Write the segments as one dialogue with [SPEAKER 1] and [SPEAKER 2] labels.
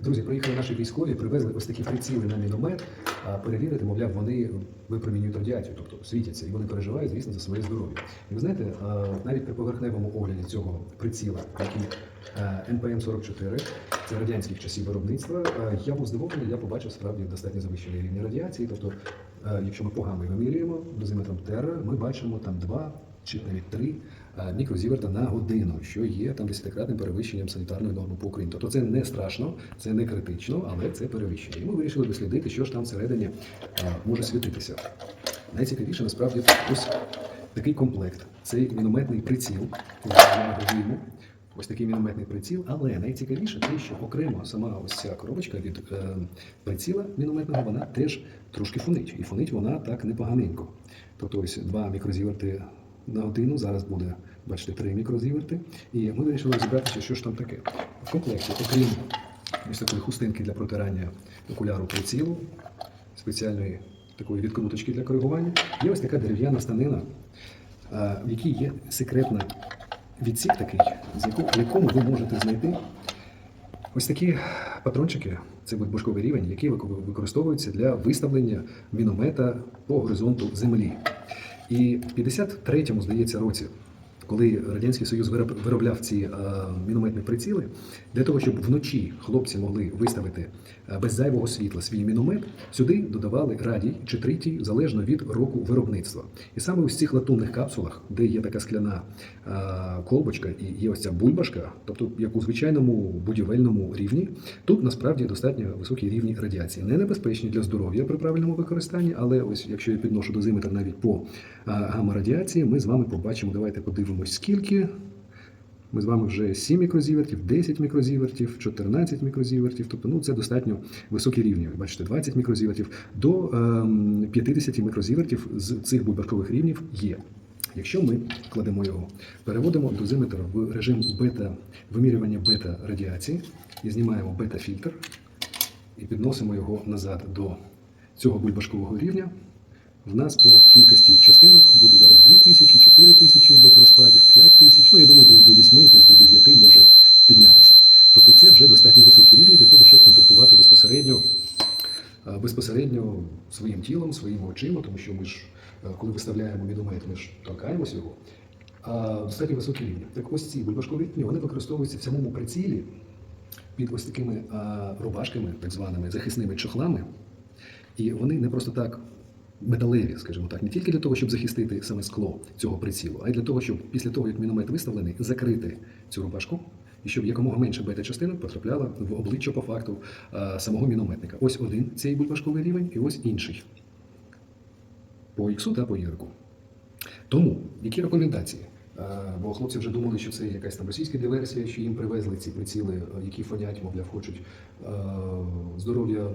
[SPEAKER 1] Друзі, приїхали наші військові, привезли ось такі приціли на міномет, а перевірити, мовляв, вони випромінюють радіацію, тобто світяться, і вони переживають, звісно, за своє здоров'я. І ви знаєте, навіть при поверхневому огляді цього приціла, який НПМ-44, це радянських часів виробництва, я був здивований, я побачив справді достатньо завищені рівні радіації. Тобто, якщо ми по гаммі вимірюємо дозиметром Терра, ми бачимо там два чи навіть три мікрозіверта на годину, що є там десятикратним перевищенням санітарної норми по Україні. Тобто це не страшно, це не критично, але це перевищення. І ми вирішили дослідити, що ж там всередині може світитися. Найцікавіше насправді ось такий комплект. Цей мінометний приціл. Ось такий мінометний приціл, але найцікавіше те, що окремо сама ось ця коробочка від е, приціла мінометного, вона теж трошки фонить. І фонить вона так непоганенько. Тобто ось два мікрозіверти на годину, зараз буде, бачите, три мікрозіверти. І ми вирішили розібратися, що ж там таке. В комплекті, окрім ось такої хустинки для протирання окуляру прицілу, спеціальної такої відкруточки для коригування, є ось така дерев'яна станина, в якій є секретна відсік такий, в якому ви можете знайти ось такі патрончики, це бушковий рівень, які вик- використовуються для виставлення міномета по горизонту землі. І в 53-му, здається, році, коли Радянський Союз вироб- виробляв ці е, мінометні приціли, для того, щоб вночі хлопці могли виставити е, без зайвого світла свій міномет, сюди додавали радій чи тритій, залежно від року виробництва. І саме в цих латунних капсулах, де є така скляна е, колбочка і є ось ця бульбашка, тобто як у звичайному будівельному рівні, тут насправді достатньо високі рівні радіації. Не небезпечні для здоров'я при правильному використанні, але ось якщо я підношу дозиметр навіть по а, гамма-радіації, ми з вами побачимо. Давайте подивимось, скільки. Ми з вами вже 7 мікрозівертів, 10 мікрозівертів, 14 мікрозівертів. Тобто, ну це достатньо високі рівні. Бачите, 20 мікрозівертів до ем, 50 мікрозівертів з цих бульбашкових рівнів є. Якщо ми кладемо його, переводимо дозиметр в режим бета вимірювання бета радіації і знімаємо бета-фільтр і підносимо його назад до цього бульбашкового рівня. В нас по кількості частинок буде зараз 2000, 4000 бета-розкладів, 5000, ну я думаю, до, до 8, десь до 9 може піднятися. Тобто це вже достатньо високі рівні для того, щоб контактувати безпосередньо, е, безпосередньо своїм тілом, своїми очима, тому що ми ж, е, коли виставляємо міномет, ми ж торкаємось його. А достатньо високі рівні. Так ось ці бульбашкові рівні вони використовуються в самому прицілі під ось такими а, рубашками, так званими захисними чохлами. І вони не просто так металеві, скажімо так, не тільки для того, щоб захистити саме скло цього прицілу, а й для того, щоб після того, як міномет виставлений, закрити цю рубашку. І щоб якомога менше бета-частинок потрапляло в обличчя по факту самого мінометника. Ось один цей бульбашковий рівень, і ось інший. По іксу та по єрку. Тому які рекомендації? Е, Бо хлопці вже думали, що це якась там російська диверсія, що їм привезли ці приціли, е, які фонять, мовляв, хочуть е, здоров'я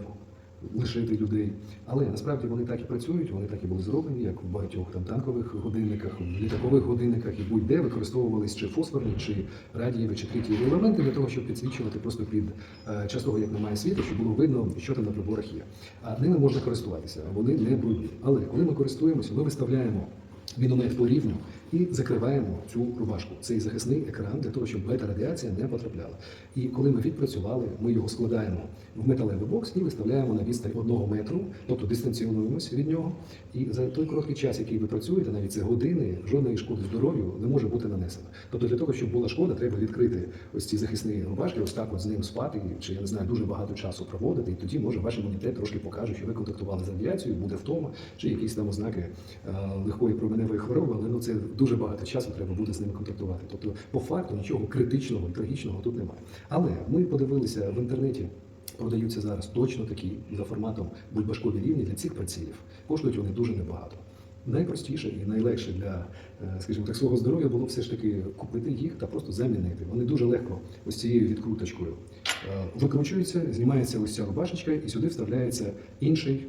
[SPEAKER 1] лишити людей. Але насправді вони так і працюють, вони так і були зроблені, як в багатьох там танкових годинниках, в літакових годинниках і будь-де використовувались чи фосфорні, чи радієві, чи тритієві елементи для того, щоб підсвічувати просто під е, час того, як немає світу, щоб було видно, що там на приборах є. А ними можна користуватися, вони не брудні. Але коли ми користуємося, ми виставляємо міномет по рівню і закриваємо цю рубашку. Цей захисний екран для того, щоб бета-радіація не потрапляла. І коли ми відпрацювали, ми його складаємо в металевий бокс і виставляємо на відстань одного метру, тобто дистанціонуємося від нього. І за той короткий час, який ви працюєте, навіть це години, жодної шкоди здоров'ю не може бути нанесено. Тобто для того, щоб була шкода, треба відкрити ось ці захисні рубашки, ось так от з ним спати, чи я не знаю, дуже багато часу проводити, і тоді може ваш імунітет трошки покаже, що ви контактували з радіацією, буде втома, чи якісь там ознаки е, легкої променевої хвороби, але ну це дуже багато часу треба буде з ними контактувати. Тобто, по факту нічого критичного і трагічного тут немає. Але ми подивилися в інтернеті. Продаються зараз точно такі за форматом бульбашкові рівні для цих прицілів. Коштують вони дуже небагато. Найпростіше і найлегше для, е, скажімо так, свого здоров'я було все ж таки купити їх та просто замінити. Вони дуже легко ось цією відкруточкою е, викручуються, знімається ось ця рубашечка, і сюди вставляється інший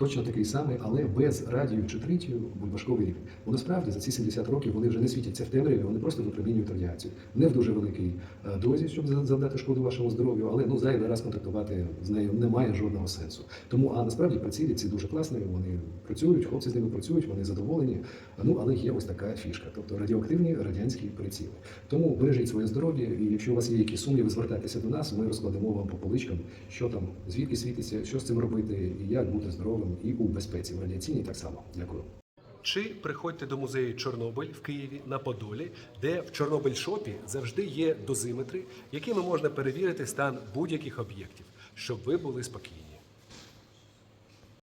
[SPEAKER 1] точно такий самий, але без радію чи тритію бульбашковий рівень. Бо насправді за ці 70 років вони вже не світяться в темряві, вони просто випромінюють радіацію. Не в дуже великій е, дозі, щоб за- завдати шкоду вашому здоров'ю, але ну зайвий раз контактувати з нею немає жодного сенсу. Тому а насправді приціли ці дуже класні, вони працюють, хлопці з ними працюють, вони задоволені. Ну але є ось така фішка, тобто радіоактивні радянські приціли. Тому бережіть своє здоров'я, і якщо у вас є якісь сумніви, звертайтеся до нас. Ми розкладемо вам по поличкам, що там, звідки світиться, що з цим робити, і як бути здоровим і у безпеці в радіаційній так само. Дякую.
[SPEAKER 2] Чи приходьте до музею Чорнобиль в Києві на Подолі, де в Чорнобиль шопі завжди є дозиметри, якими можна перевірити стан будь-яких об'єктів, щоб ви були спокійні.